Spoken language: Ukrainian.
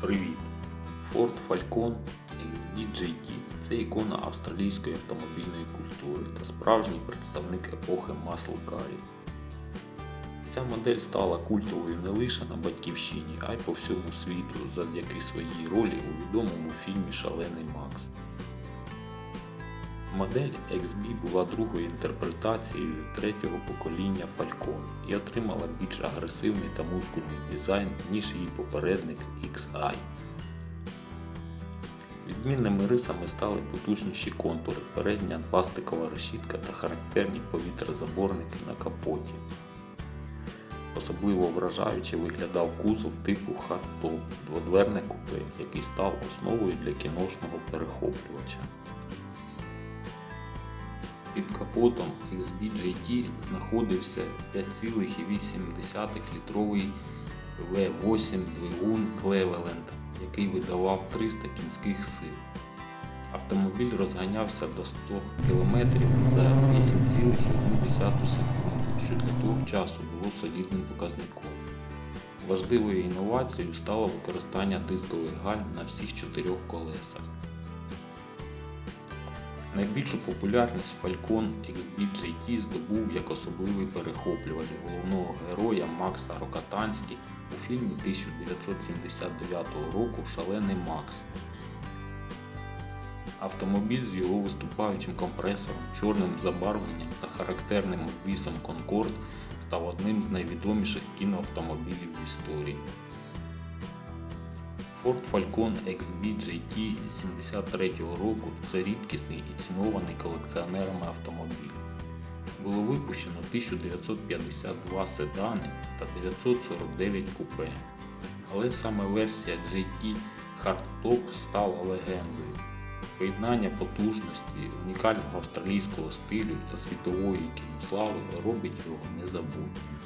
Привіт! Ford Falcon XB-JT – це ікона австралійської автомобільної культури та справжній представник епохи маслкарів. Ця модель стала культовою не лише на батьківщині, а й по всьому світу завдяки своїй ролі у відомому фільмі Шалений Макс. Модель XB була другою інтерпретацією третього покоління Falcon і отримала більш агресивний та мускульний дизайн, ніж її попередник XI. Відмінними рисами стали потужніші контури, передня пластикова решітка та характерні повітрозаборники на капоті. Особливо вражаюче виглядав кузов типу хардтоп, дводверне купе, який став основою для кіношного перехоплювача. Під капотом XB-JT знаходився 5,8 літровий V8 двигун Cleveland, який видавав 300 кінських сил. Автомобіль розганявся до 100 км за 8,1 секунди, що для того часу було солідним показником. Важливою інновацією стало використання дискових гальм на всіх чотирьох колесах. Найбільшу популярність Falcon XB-JT здобув як особливий перехоплювач головного героя Макса Рокатанські у фільмі 1979 року Шалений Макс. Автомобіль з його виступаючим компресором, чорним забарвленням та характерним обвісом Concorde став одним з найвідоміших кіноавтомобілів в історії. Ford Falcon XB-JT 73-го року це рідкісний і цінований колекціонерами автомобіль. Було випущено 1952 седани та 949 купе. Але саме версія GT Hardtop стала легендою. Поєднання потужності, унікального австралійського стилю та світової кінослави робить його незабутнім.